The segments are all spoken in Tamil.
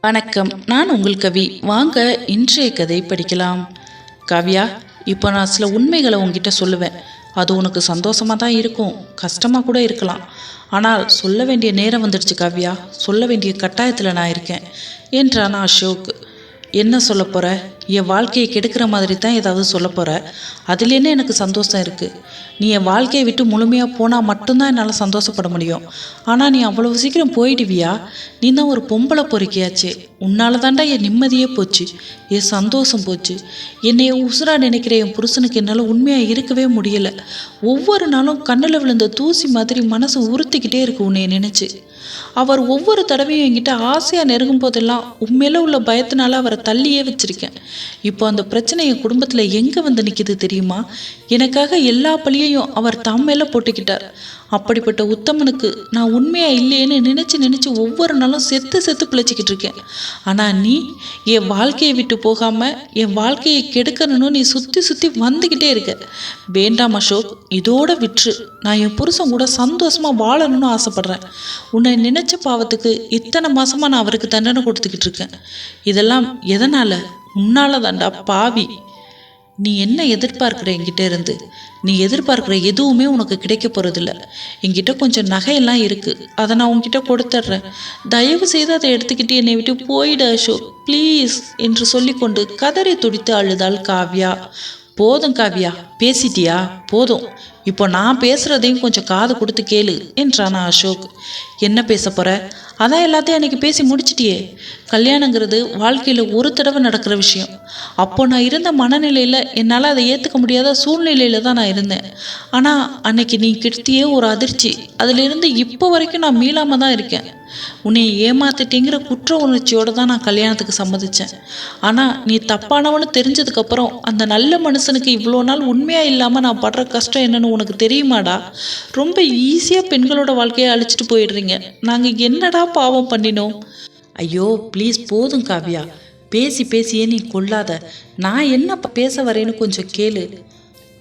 வணக்கம். நான் உங்கள் கவி. வாங்க இன்றைய கதை படிக்கலாம். காவ்யா இப்போ நான் சில உண்மைகளை உங்ககிட்ட சொல்லுவேன். அது உனக்கு சந்தோஷமாக தான் இருக்கும். கஷ்டமாக கூட இருக்கலாம். ஆனால் சொல்ல வேண்டிய நேரம் வந்துடுச்சு காவ்யா. சொல்ல வேண்டிய கட்டாயத்தில் நான் இருக்கேன். என்றான் அசோக். என்ன சொல்ல போகிற என் வாழ்க்கையை கெடுக்கிற மாதிரி தான் ஏதாவது சொல்ல போகிற அதுல எனக்கு சந்தோஷம் இருக்குது நீ என் வாழ்க்கையை விட்டு முழுமையாக போனால் மட்டும்தான் என்னால் சந்தோஷப்பட முடியும். ஆனால் நீ அவ்வளவு சீக்கிரம் போயிடுவியா? நீ தான் ஒரு பொம்பளை பொறுக்கியாச்சு. உன்னால தாண்டா என் நிம்மதியே போச்சு. என் சந்தோஷம் போச்சு. என்னை உசுராக நினைக்கிற என் புருஷனுக்கு என்னால் உண்மையாக இருக்கவே முடியலை. ஒவ்வொரு நாளும் கண்ணில் விழுந்த தூசி மாதிரி மனசு உறுத்திக்கிட்டே இருக்கு உன்னை நினச்சி. அவர் ஒவ்வொரு தடவையும் என்கிட்ட ஆசையாக நெருங்கும் போதெல்லாம் உண்மையில உள்ள பயத்தினால அவரை தள்ளியே வச்சிருக்கேன். இப்போ அந்த பிரச்சனை என் குடும்பத்தில் எங்கே வந்து நிற்கிது தெரியுமா? எனக்காக எல்லா பழியையும் அவர் தம் மேலே போட்டுக்கிட்டார். அப்படிப்பட்ட உத்தமனுக்கு நான் உண்மையாக இல்லையேன்னு நினச்சி நினச்சி ஒவ்வொரு நாளும் செத்து செத்து பிழைச்சிக்கிட்டு இருக்கேன். ஆனால் நீ என் வாழ்க்கையை விட்டு போகாமல் என் வாழ்க்கையை கெடுக்கணும்னு நீ சுற்றி சுற்றி வந்துக்கிட்டே இருக்க. வேண்டாம் அசோக் இதோட விற்று நான் என் புருஷன் கூட சந்தோஷமாக வாழணும்னு ஆசைப்படுறேன். உன்னை நினச்ச பாவத்துக்கு இத்தனை மாதமாக நான் அவருக்கு தண்டனை கொடுத்துக்கிட்டு இருக்கேன். இதெல்லாம் எதனால்? உன்னால தாண்டா பாவி. நீ என்ன எதிர்பார்க்குற என்கிட்ட இருந்து? நீ எதிர்பார்க்குற எதுவுமே உனக்கு கிடைக்க போகிறதில்ல என்கிட்ட கொஞ்சம் நகையெல்லாம் இருக்குது அதை நான் உன்கிட்ட கொடுத்துட்றேன் தயவு செய்து அதை எடுத்துக்கிட்டு என்னை விட்டு போயிடு அசோக். ப்ளீஸ் என்று சொல்லிக்கொண்டு கதறி துடித்து அழுதாள் காவ்யா. போதும் காவ்யா பேசிட்டியா? போதும். இப்போ நான் பேசுறதையும் கொஞ்சம் காது கொடுத்து கேளு என்றானா அசோக். என்ன பேச போற? அதான் எல்லாத்தையும் அன்றைக்கி பேசி முடிச்சிட்டியே. கல்யாணங்கிறது வாழ்க்கையில் ஒரு தடவை நடக்கிற விஷயம். அப்போ நான் இருந்த மனநிலையில் என்னால் அதை ஏற்றுக்க முடியாத சூழ்நிலையில் தான் நான் இருந்தேன். ஆனால் அன்னைக்கு நீ கிட்டியே ஒரு அதிர்ச்சி. அதிலிருந்து இப்போ வரைக்கும் நான் மீளாமல் தான் இருக்கேன். உன்னை ஏமாத்திட்டேங்கிற குற்ற உணர்ச்சியோடு தான் நான் கல்யாணத்துக்கு சம்மதித்தேன் ஆனால் நீ தப்பானவனு தெரிஞ்சதுக்கப்புறம் அந்த நல்ல மனுஷனுக்கு இவ்வளோ நாள் உண்மையாக இல்லாமல் நான் படுற கஷ்டம் என்னன்னு உனக்கு தெரியுமாடா? ரொம்ப ஈஸியாக பெண்களோட வாழ்க்கையை அழிச்சிட்டு போயிடுறீங்க. நாங்கள் என்னடா பாவம் பண்ணினோம்? ஐயோ ப்ளீஸ் போதும் காவியா. பேசி பேசியே நீ கொள்ளாத. நான் என்ன பேச வரேன்னு கொஞ்சம் கேளு.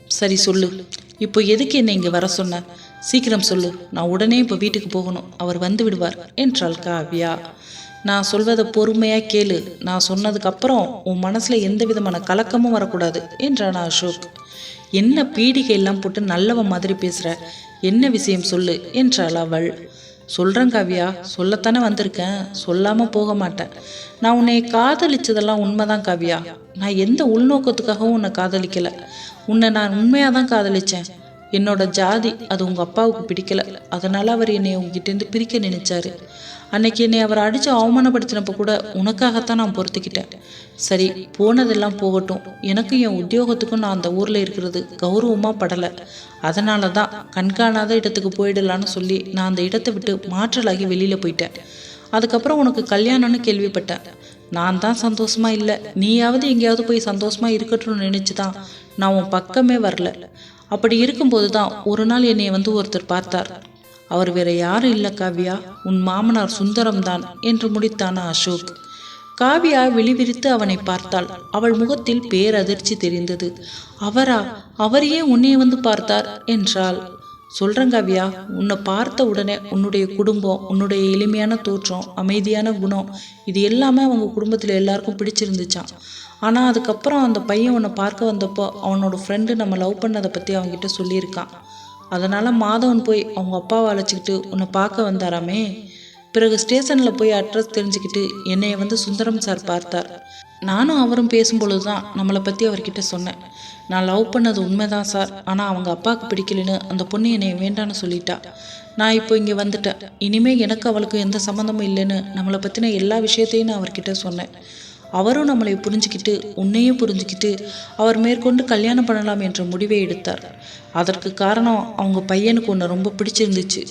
சரி சொல்லு. இப்போ எதுக்கு என்னை இங்கே வர சொன்ன? சீக்கிரம் சொல்லு நான் உடனே இப்போ வீட்டுக்கு போகணும். அவர் வந்து விடுவார். என்றாள் காவ்யா. நான் சொல்வதை பொறுமையாக கேளு. நான் சொன்னதுக்கப்புறம் உன் மனசில் எந்த விதமான கலக்கமும் வரக்கூடாது என்றான் அசோக். என்ன பீடிகை எல்லாம் போட்டு நல்லவன் மாதிரி பேசுகிற என்ன விஷயம் சொல்லு என்றாள் அவள். சொல்கிறேன் காவ்யா சொல்லத்தானே வந்திருக்கேன். சொல்லாமல் போக மாட்டேன். நான் உன்னை காதலிச்சதெல்லாம் உண்மைதான் காவ்யா. நான் எந்த உள்நோக்கத்துக்காகவும் உன்னை காதலிக்கலை. உன்னை நான் உண்மையாக தான் காதலிச்சேன். என்னோட ஜாதி அது உங்கள் அப்பாவுக்கு பிடிக்கல. அதனால் அவர் என்னை உங்ககிட்டேருந்து பிரிக்க நினைச்சாரு. அன்னைக்கு என்னை அவர் அடித்து அவமானப்படுத்தினப்ப கூட உனக்காகத்தான் நான் பொறுத்துக்கிட்டேன். சரி போனதெல்லாம் போகட்டும். எனக்கும் என் உத்தியோகத்துக்கும் நான் அந்த ஊரில் இருக்கிறது கௌரவமாக படலை. அதனால தான் கண்காணாத இடத்துக்கு போயிடலான்னு சொல்லி நான் அந்த இடத்தை விட்டு மாற்றலாகி வெளியில் போயிட்டேன். அதுக்கப்புறம் உனக்கு கல்யாணம்னு கேள்விப்பட்டேன். நான் தான் சந்தோஷமா இல்லை. நீயாவது எங்கேயாவது போய் சந்தோஷமா இருக்கட்டும்னு நினச்சி தான் நான் உன் பக்கமே வரல. அப்படி இருக்கும்போது தான் ஒரு நாள் என்னை வந்து ஒருத்தர் பார்த்தார். அவர் வேற யாரும் இல்லை காவ்யா உன் மாமனார் சுந்தரம் தான் என்று முடித்தான அசோக். காவ்யா விழிவிரித்து அவனை பார்த்தாள். அவள் முகத்தில் பேரதிர்ச்சி தெரிந்தது. அவரா அவரையே உன்னை வந்து பார்த்தார் என்றாள். சொல்றேன் காவ்யா உன்னை பார்த்த உடனே உன்னுடைய குடும்பம் உன்னுடைய எளிமையான தோற்றம் அமைதியான குணம் இது எல்லாமே அவங்க குடும்பத்தில் எல்லாருக்கும் பிடிச்சிருந்துச்சான் ஆனால் அதுக்கப்புறம் அந்த பையன் உன்னை பார்க்க வந்தப்போ அவனோட ஃப்ரெண்டு நம்ம லவ் பண்ணதை பற்றி அவன்கிட்ட சொல்லியிருக்கான். அதனால் மாதவன் போய் அவங்க அப்பாவை அழைச்சிக்கிட்டு உன்னை பார்க்க வந்தாராமே. பிறகு ஸ்டேஷனில் போய் அட்ரஸ் தெரிஞ்சுக்கிட்டு என்னைய வந்து சுந்தரம் சார் பார்த்தார். நானும் அவரும் பேசும்பொழுது தான் நம்மளை பற்றி அவர்கிட்ட சொன்னேன். நான் லவ் பண்ணது உண்மைதான் சார் ஆனால் அவங்க அப்பாவுக்கு பிடிக்கலன்னு அந்த பொண்ணு என்னை வேண்டான்னு சொல்லிட்டா. நான் இப்போ இங்கே வந்துட்டேன். இனிமேல் எனக்கு அவளுக்கு எந்த சம்மந்தமும் இல்லைன்னு நம்மளை பற்றின எல்லா விஷயத்தையும் நான் அவர்கிட்ட சொன்னேன். அவரும் நம்மளை புரிஞ்சுக்கிட்டு உன்னையும் புரிஞ்சுக்கிட்டு அவர் மேற்கொண்டு கல்யாணம் பண்ணலாம் என்ற முடிவை எடுத்தார். அதற்கு காரணம் அவங்க பையனுக்கு உன்னை ரொம்ப பிடிச்சிருந்துச்சு.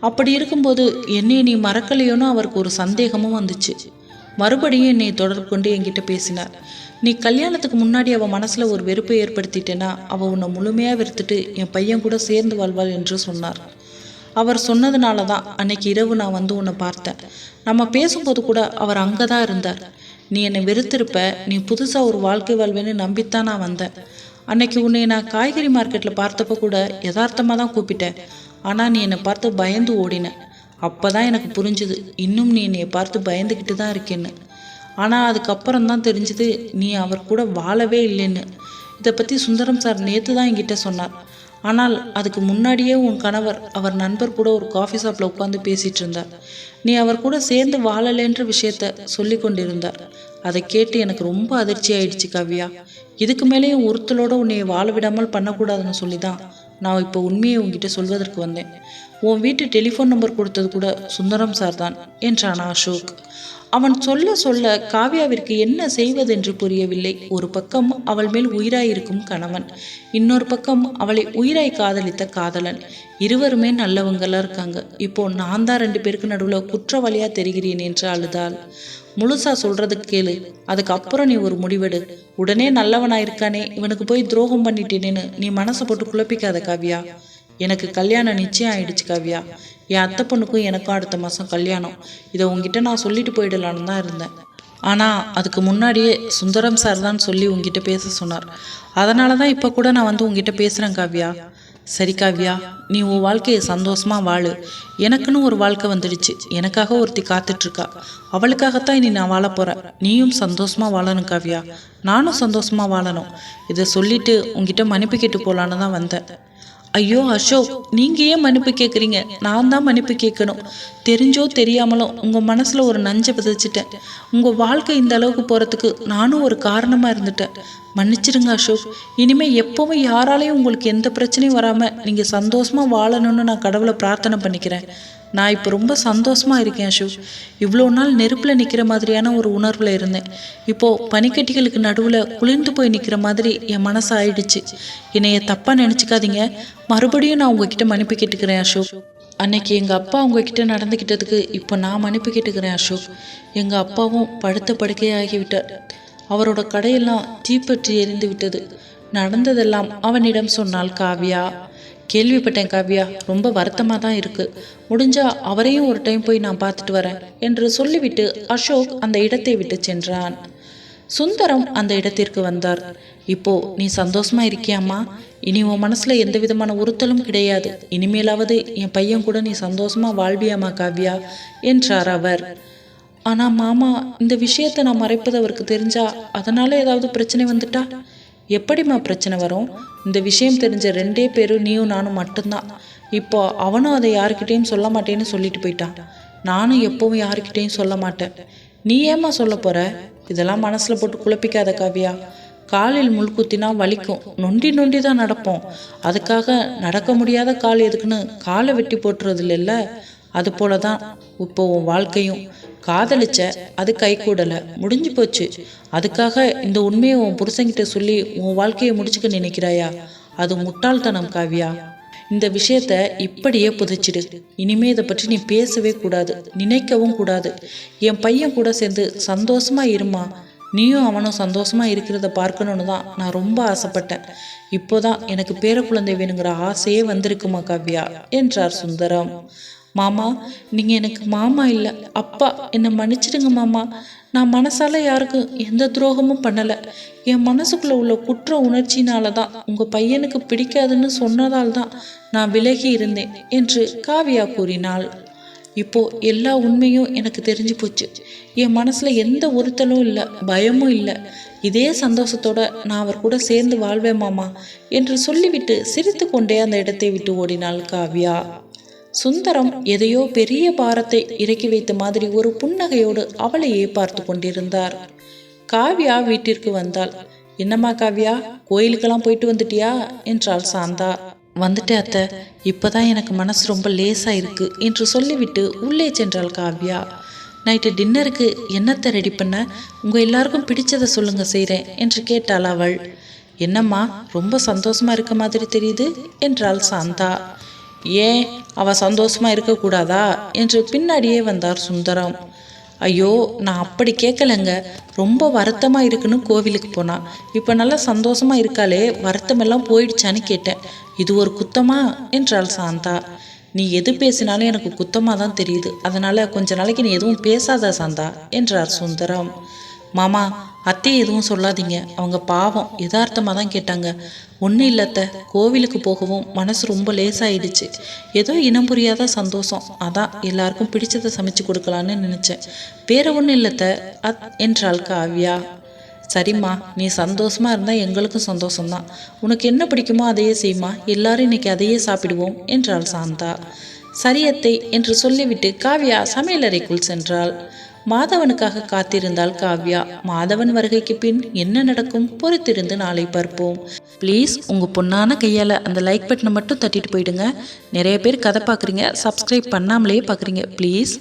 அப்படி இருக்கும்போது என்னை நீ மறக்கலையோன்னு அவருக்கு ஒரு சந்தேகமும் வந்துச்சு. மறுபடியும் என்னை தொடர்பு கொண்டு என்கிட்ட பேசினார். நீ கல்யாணத்துக்கு முன்னாடி அவள் மனசில் ஒரு வெறுப்பை ஏற்படுத்திட்டேன்னா அவள் உன்னை முழுமையாக வெறுத்துட்டு என் பையன் கூட சேர்ந்து வாழ்வாள் என்று சொன்னார். அவர் சொன்னதுனால தான் அன்னைக்கு இரவு நான் வந்து உன்னை பார்த்தேன். நம்ம பேசும்போது கூட அவர் அங்கே தான் இருந்தார். நீ என்னை வெறுத்திருப்ப நீ புதுசாக ஒரு வாழ்க்கை வாழ்வேன்னு நம்பித்தான் நான் வந்தேன். அன்னைக்கு உன்னை நான் காய்கறி மார்க்கெட்டில் பார்த்தப்ப கூட யதார்த்தமாக தான் கூப்பிட்டேன். ஆனால் நீ என்னை பார்த்து பயந்து ஓடின. அப்போ தான் எனக்கு புரிஞ்சுது இன்னும் நீ என்னை பார்த்து பயந்துக்கிட்டு தான் இருக்கேன்னு. ஆனால் அதுக்கப்புறம் தான் தெரிஞ்சுது நீ அவர் கூட வாழவே இல்லைன்னு. இதை பற்றி சுந்தரம் சார் நேற்று தான் என்கிட்ட சொன்னார். ஆனால் அதுக்கு முன்னாடியே உன் கணவர் அவர் நண்பர் கூட ஒரு காஃபி ஷாப்பில் உட்காந்து பேசிகிட்டு இருந்தார். நீ அவர் கூட சேர்ந்து வாழலைன்ற விஷயத்த சொல்லி கொண்டிருந்தார். அதை கேட்டு எனக்கு ரொம்ப அதிர்ச்சி ஆயிடுச்சு காவ்யா. இதுக்கு மேலேயும் ஒருத்தலோட உன்னை வாழ விடாமல் பண்ணக்கூடாதுன்னு சொல்லி தான் நான் இப்போ உண்மையை உங்ககிட்ட சொல்வதற்கு வந்தேன். உன் வீட்டு டெலிஃபோன் நம்பர் கொடுத்தது கூட சுந்தரம் சார் தான் என்றான் அசோக். அவன் சொல்ல சொல்ல காவ்யாவிற்கு என்ன செய்வதென்று புரியவில்லை. ஒரு பக்கம் அவள் மேல் உயிராயிருக்கும் கணவன் இன்னொரு பக்கம் அவளை உயிராய் காதலித்த காதலன். இருவருமே நல்லவங்களா இருக்காங்க. இப்போ நான் தான் ரெண்டு பேருக்கு நடுவில் குற்றவாளியா தெரிகிறேன் என்று அழுதாள். முழுசா சொல்றது கேளு. அதுக்கப்புறம் நீ ஒரு முடிவெடு. உடனே நல்லவனாயிருக்கானே இவனுக்கு போய் துரோகம் பண்ணிட்டேனேன்னு நீ மனசை போட்டு குழப்பிக்காத காவ்யா. எனக்கு கல்யாணம் நிச்சயம் ஆயிடுச்சு காவ்யா. என் அத்தை பொண்ணுக்கும் எனக்கும் அடுத்த மாதம் கல்யாணம். இதை உங்ககிட்ட நான் சொல்லிட்டு போயிடலான்னு தான் இருந்தேன். ஆனால் அதுக்கு முன்னாடியே சுந்தரம் சார் தான் சொல்லி உங்ககிட்ட பேச சொன்னார். அதனால தான் இப்போ கூட நான் வந்து உங்ககிட்ட பேசுகிறேன் காவியா. சரி காவ்யா நீ உன் வாழ்க்கையை சந்தோஷமா வாழு. எனக்குன்னு ஒரு வாழ்க்கை வந்துடுச்சு. எனக்காக ஒருத்தி காத்துட்ருக்கா. அவளுக்காகத்தான் இனி நான் வாழ போகிறேன் நீயும் சந்தோஷமா வாழணும் காவ்யா. நானும் சந்தோஷமா வாழணும். இதை சொல்லிட்டு உங்ககிட்ட மன்னிப்பு கேட்டு போகலான்னு தான் வந்தேன். ஐயோ அசோக் நீங்க ஏன் மன்னிப்பு கேட்குறீங்க நான் தான் மன்னிப்பு கேட்கணும் தெரிஞ்சோ தெரியாமலோ உங்க மனசுல ஒரு நஞ்சை விதைச்சிட்டேன். உங்க வாழ்க்கை இந்த அளவுக்கு போறதுக்கு நானும் ஒரு காரணமா இருந்துட்டேன். மன்னிச்சிருங்க அசோக். இனிமே எப்பவும் யாராலையும் உங்களுக்கு எந்த பிரச்சனையும் வராம நீங்க சந்தோஷமா வாழணும்னு நான் கடவுளை பிரார்த்தனை பண்ணிக்கிறேன். நான் இப்போ ரொம்ப சந்தோஷமாக இருக்கேன் அசோக். இவ்வளோ நாள் நெருப்பில் நிற்கிற மாதிரியான ஒரு உணர்வில் இருந்தேன். இப்போது பனிக்கட்டிகளுக்கு நடுவில் குளிர்ந்து போய் நிற்கிற மாதிரி என் மனசு ஆயிடுச்சு. என்னைய தப்பாக நினச்சிக்காதீங்க. மறுபடியும் நான் உங்ககிட்ட மன்னிப்பு கேட்டுக்கிறேன் அசோக். அன்னைக்கு எங்கள் அப்பா உங்ககிட்ட நடந்துக்கிட்டதுக்கு இப்போ நான் மன்னிப்பு கேட்டுக்கிறேன் அசோக். எங்கள் அப்பாவும் படுத்த படுக்கையாகிவிட்டார் அவரோட கடையெல்லாம் தீப்பற்றி எரிந்து விட்டது. நடந்ததெல்லாம் அவனிடம் சொன்னாள் காவியா கேள்விப்பட்டேன் காவ்யா. ரொம்ப வருத்தமாக தான் இருக்கு. முடிஞ்சா அவரையும் ஒரு டைம் போய் நான் பார்த்துட்டு வரேன் என்று சொல்லிவிட்டு அசோக் அந்த இடத்தை விட்டு சென்றான். சுந்தரம் அந்த இடத்திற்கு வந்தார். இப்போ நீ சந்தோஷமா இருக்கியாம்மா? இனி உன் மனசுல எந்த விதமான உறுத்தலும் கிடையாது. இனிமேலாவது என் பையன் கூட நீ சந்தோஷமா வாழ்வியாமா காவ்யா என்றார் அவர். ஆனா மாமா இந்த விஷயத்தை நான் மறைப்பது அவருக்கு தெரிஞ்சா அதனால ஏதாவது பிரச்சனை வந்துட்டா? எப்படிம்மா பிரச்சனை வரும்? இந்த விஷயம் தெரிஞ்ச ரெண்டே பேரும் நீயும் நானும் மட்டும்தான். இப்போ அவனும் அதை யாருக்கிட்டேயும் சொல்ல மாட்டேன்னு சொல்லிட்டு போயிட்டான் நானும் எப்பவும் யாருக்கிட்டேயும் சொல்ல மாட்டேன். நீ ஏம்மா சொல்ல போற? இதெல்லாம் மனசில் போட்டு குழப்பிக்காத காவியா. காலில் முள்குத்தினா வலிக்கும். நொண்டி நொண்டி தான் நடப்போம். அதுக்காக நடக்க முடியாத கால் எதுக்குன்னு காலை வெட்டி போட்டுறது அது போல தான் இப்போ உன் வாழ்க்கையும். காதலிச்ச அது கை கூடலை முடிஞ்சு போச்சு. அதுக்காக இந்த உண்மையை உன் புருஷங்கிட்ட சொல்லி உன் வாழ்க்கையை முடிச்சுக்க நினைக்கிறாயா? அது முட்டாள்தனம் காவியா. இந்த விஷயத்த இப்படியே புதைச்சிடு. இனிமே இதை பற்றி நீ பேசவே கூடாது. நினைக்கவும் கூடாது. என் பையன் கூட சேர்ந்து சந்தோஷமா இருமா? நீயும் அவனும் சந்தோஷமா இருக்கிறத பார்க்கணுன்னு தான் நான் ரொம்ப ஆசைப்பட்டேன். இப்போதான் எனக்கு பேர குழந்தை வேணுங்கிற ஆசையே வந்திருக்குமா காவ்யா? என்றார் சுந்தரம். மாமா நீங்கள் எனக்கு மாமா இல்லை அப்பா என்னை மன்னிச்சிடுங்க மாமா. நான் மனசால யாருக்கும் எந்த துரோகமும் பண்ணலை. என் மனசுக்குள்ள உள்ள குற்ற உணர்ச்சினால தான் உங்கள் பையனுக்கு பிடிக்காதுன்னு சொன்னதால் தான் நான் விலகி இருந்தேன் என்று காவியா கூறினாள். இப்போ எல்லா உண்மையும் எனக்கு தெரிஞ்சு போச்சு. என் மனசில் எந்த உறுத்தலும் இல்லை பயமும் இல்லை. இதே சந்தோஷத்தோட நான் அவர் கூட சேர்ந்து வாழ்வேன் மாமா என்று சொல்லிவிட்டு சிரித்து கொண்டே அந்த இடத்தை விட்டு ஓடினாள் காவ்யா. சுந்தரம் எதையோ பெரிய பாரத்தை இறக்கி வைத்த மாதிரி ஒரு புன்னகையோடு அவளையே பார்த்து கொண்டிருந்தார். காவ்யா வீட்டிற்கு வந்தாள். என்னம்மா காவ்யா கோயிலுக்கெல்லாம் போயிட்டு வந்துட்டியா? என்றாள் சாந்தா. வந்துட்டே அத்தை. இப்பதான் எனக்கு மனசு ரொம்ப லேசா இருக்கு என்று சொல்லிவிட்டு உள்ளே சென்றாள் காவ்யா. நைட்டு டின்னருக்கு என்னத்தை ரெடி பண்ண? உங்க எல்லாருக்கும் பிடிச்சதை சொல்லுங்க செய்கிறேன் என்று கேட்டாள் அவள். என்னம்மா ரொம்ப சந்தோஷமா இருக்க மாதிரி தெரியுது என்றாள் சாந்தா. ஏன் அவ சந்தோஷமா இருக்கக்கூடாதா? என்று பின்னாடியே வந்தார் சுந்தரம். ஐயோ நான் அப்படி கேட்கலங்க. ரொம்ப வருத்தமா இருக்குன்னு கோவிலுக்கு போனான் இப்போ நல்லா சந்தோஷமா இருக்காளே வருத்தமெல்லாம் போயிடுச்சான்னு கேட்டேன். இது ஒரு குத்தமா? என்றாள் சாந்தா. நீ எது பேசினாலும் எனக்கு குத்தமாக தான் தெரியுது. அதனால கொஞ்ச நாளைக்கு நீ எதுவும் பேசாத சாந்தா என்றார் சுந்தரம். மாமா அத்தையை எதுவும் சொல்லாதீங்க. அவங்க பாவம். யதார்த்தமாக தான் கேட்டாங்க. ஒன்றும் இல்லத்த கோவிலுக்கு போகவும் மனசு ரொம்ப லேசாயிடுச்சு. ஏதோ இனம் புரியாத சந்தோஷம். அதான் எல்லாருக்கும் பிடிச்சதை சமைச்சு கொடுக்கலான்னு நினச்சேன். வேற ஒன்றும் இல்லத்த அத் என்றாள் காவ்யா. சரிம்மா நீ சந்தோஷமாக இருந்தால் எங்களுக்கும் சந்தோஷம்தான். உனக்கு என்ன பிடிக்குமோ அதையே செய்யுமா எல்லாரும் இன்னைக்கு அதையே சாப்பிடுவோம் என்றாள் சாந்தா. சரியத்தை என்று சொல்லிவிட்டு காவ்யா சமையலறைக்குள் சென்றாள். மாதவனுக்காக காத்திருந்தாள் காவ்யா. மாதவன் வருகைக்கு பின் என்ன நடக்கும் பொறுத்திருந்து நாளை பார்ப்போம். ப்ளீஸ் உங்கள் பொண்ணான கையால் அந்த லைக் பட்டனை மட்டும் தட்டிட்டு போயிடுங்க. நிறைய பேர் கதை பார்க்குறீங்க சப்ஸ்கிரைப் பண்ணாமலே பார்க்குறீங்க. ப்ளீஸ்